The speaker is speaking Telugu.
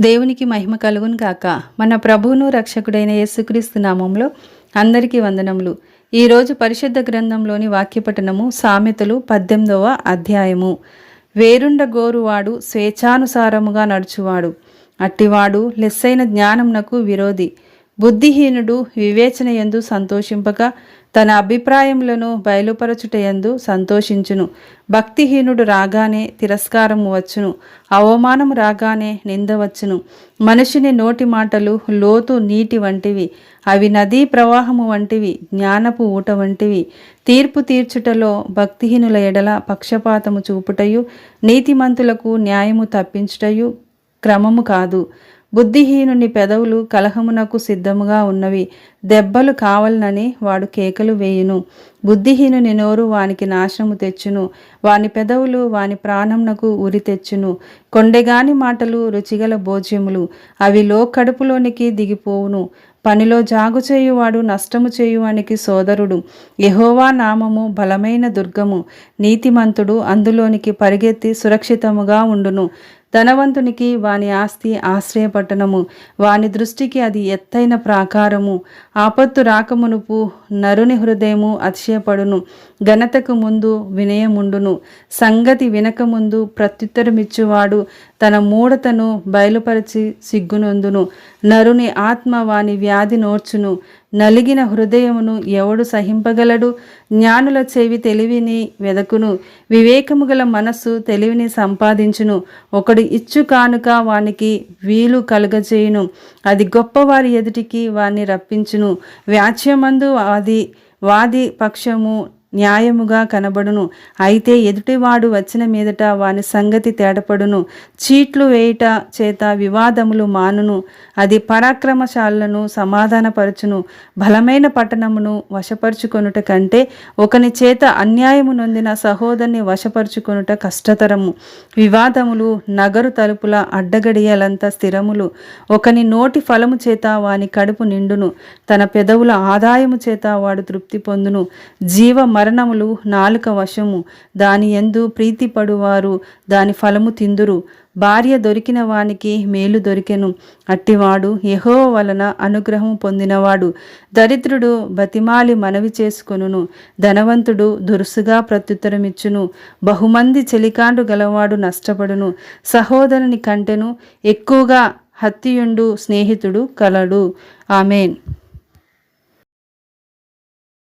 దేవునికి మహిమ కలుగును గాక. మన ప్రభువును రక్షకుడైన యేసుక్రీస్తు నామంలో అందరికీ వందనములు. ఈరోజు పరిశుద్ధ గ్రంథంలోని వాక్యపఠనము సామెతలు పద్దెనిమిదవ అధ్యాయము. వేరుండ గోరువాడు స్వేచ్ఛానుసారముగా నడుచువాడు. అట్టివాడు లెస్సైన జ్ఞానంనకు విరోధి. బుద్ధిహీనుడు వివేచనయందు సంతోషింపక తన అభిప్రాయములను బయలుపరచుటయందు సంతోషించును. భక్తిహీనుడు రాగానే తిరస్కారము వచ్చును. అవమానం రాగానే నిందవచ్చును మనిషిని నోటి మాటలు లోతు నీటి వంటివి అవి నదీ ప్రవాహము వంటివి జ్ఞానపు ఊట వంటివి. తీర్పు తీర్చుటలో భక్తిహీనుల ఎడల పక్షపాతము చూపుటయు నీతిమంతులకు న్యాయము తప్పించుటయు క్రమము కాదు. బుద్ధిహీనుని పెదవులు కలహమునకు సిద్ధముగా ఉన్నవి. దెబ్బలు కావలనని వాడు కేకలు వేయును. బుద్ధిహీనుని నోరు వానికి నాశనము తెచ్చును. వాని పెదవులు వాని ప్రాణంనకు ఉరి తెచ్చును. కొండెగాని మాటలు రుచిగల భోజ్యములు. అవి లో కడుపులోనికి దిగిపోవును. పనిలో జాగు చేయువాడు నష్టము చేయువానికి సోదరుడు. యహోవా నామము బలమైన దుర్గము. నీతిమంతుడు అందులోనికి పరిగెత్తి సురక్షితముగా ఉండును. ధనవంతునికి వాని ఆస్తి ఆశ్రయపట్టణము వాని దృష్టికి అది ఎత్తైన ప్రాకారము. ఆపత్తు రాకమునుపు నరుని హృదయము అతిశయపడును. ఘనతకు ముందు వినయముండును. సంగతి వినకముందు ప్రత్యుత్తరమిచ్చువాడు తన మూఢతను బయలుపరిచి సిగ్గునందును. నరుని ఆత్మ వాని వ్యాధి నోర్చును. నలిగిన హృదయమును ఎవడు సహింపగలడు? జ్ఞానుల చెవి తెలివిని వెదకును. వివేకము గల మనస్సు తెలివిని సంపాదించును. ఒకడు ఇచ్చు కానుక వానికి వీలు కలుగజేయును. అది గొప్పవారి ఎదుటికి వారిని రప్పించును. వ్యాచ్యమందు అది వాది పక్షము న్యాయముగా కనబడును. అయితే ఎదుటివాడు వచ్చిన మీదట వాని సంగతి తేడపడును. చీట్లు వేయుట చేత వివాదములు మానును. అది పరాక్రమశాలను సమాధానపరచును. బలమైన పట్టణమును వశపరుచుకొనుట కంటే ఒకని చేత అన్యాయము నొందిన సహోదరిని వశపరుచుకొనుట కష్టతరము. వివాదములు నగరు తలుపుల అడ్డగడియలంత స్థిరములు. ఒకని నోటి ఫలము చేత వాని కడుపు నిండును. తన పెదవుల ఆదాయము చేత వాడు తృప్తి పొందును. జీవ మరణములు నాలుక వశము. దాని ఎందు ప్రీతిపడువారు దాని ఫలము తిందురు. భార్య దొరికిన వానికి మేలు దొరికెను. అట్టివాడు యహో వలన అనుగ్రహం పొందినవాడు. దరిద్రుడు బతిమాలి మనవి చేసుకొనును. ధనవంతుడు దురుసుగా ప్రత్యుత్తరమిచ్చును. బహుమంది చెలికాండు గలవాడు నష్టపడును. సహోదరుని కంటెను ఎక్కువగా హత్యుండు స్నేహితుడు కలడు. ఆమెన్.